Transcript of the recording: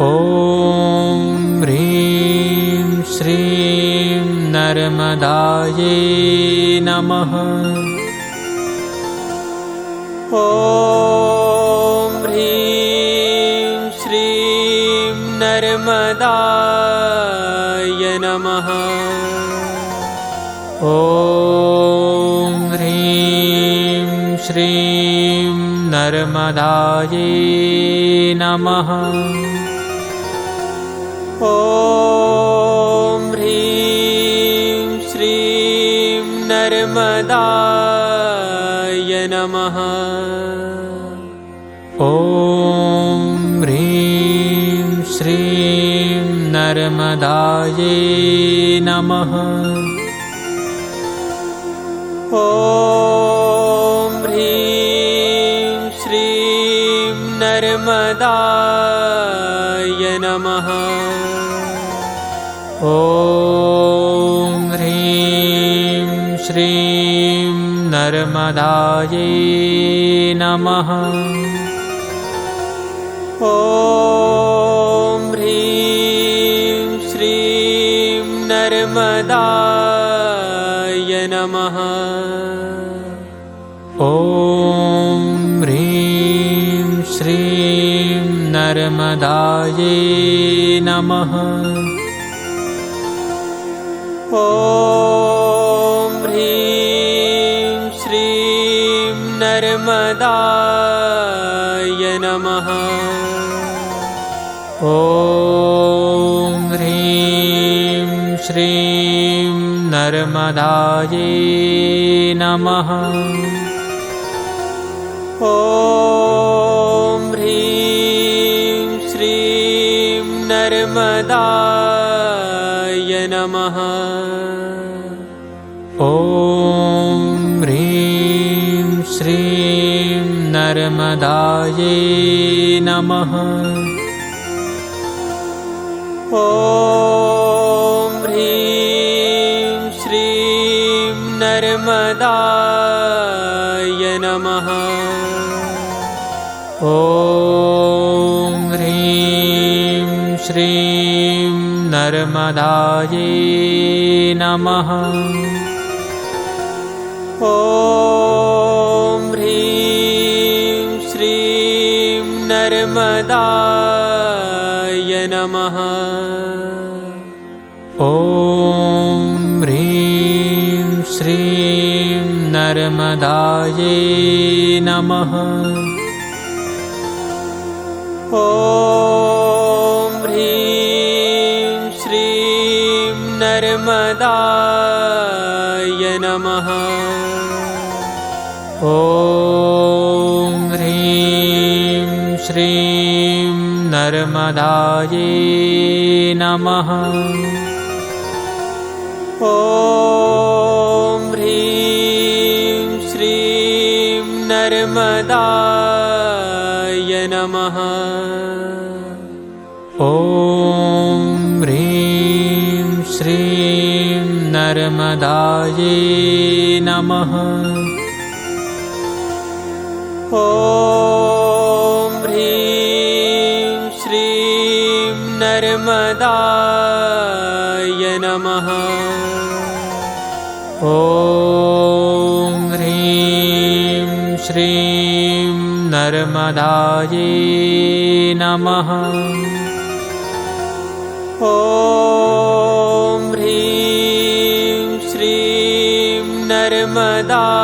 ॐ ह्रीं श्रीं नर्मदायै नमः। ॐ ह्रीं श्रीं नर्मदाय नमः। ॐ ह्रीं श्रीं नर्मदायै नमः ॐ ह्रीं श्रीं नर्मदाय नमः। ॐ ह्रीं श्रीं नर्मदायै नमः। ॐ नर्मदाय नमः। ॐ ह्रीं श्रीं नर्मदायै नमः। ॐ ह्रीं श्रीं नर्मदाय नमः। ॐ नर्मदायै नमः। ॐ ह्रीं श्रीं नर्मदाय नमः। ॐ ह्रीं श्रीं नर्मदायै नमः। ॐ ह्रीं नर्मदाय नमः। ॐ ह्रीं श्रीं नर्मदायै नमः। ॐ ह्रीं श्रीं नर्मदाय नमः। ॐ ह्रीं श्रीं नर्मदायै नमः। ॐ ह्रीं श्रीं नर्मदाय नमः। ॐ ह्रीं श्रीं नर्मदायै नमः। ॐ नर्मदाय नमः। ॐ ह्रीं श्रीं नर्मदायै नमः। ॐ ह्रीं श्रीं नर्मदाय नमः। ॐ श्रीं नर्मदायै नमः। ॐ ह्रीं श्रीं नर्मदाय नमः। ॐ ह्रीं श्रीं नर्मदायै नमः। ॐ ह्रीं श्रीं नर्मदा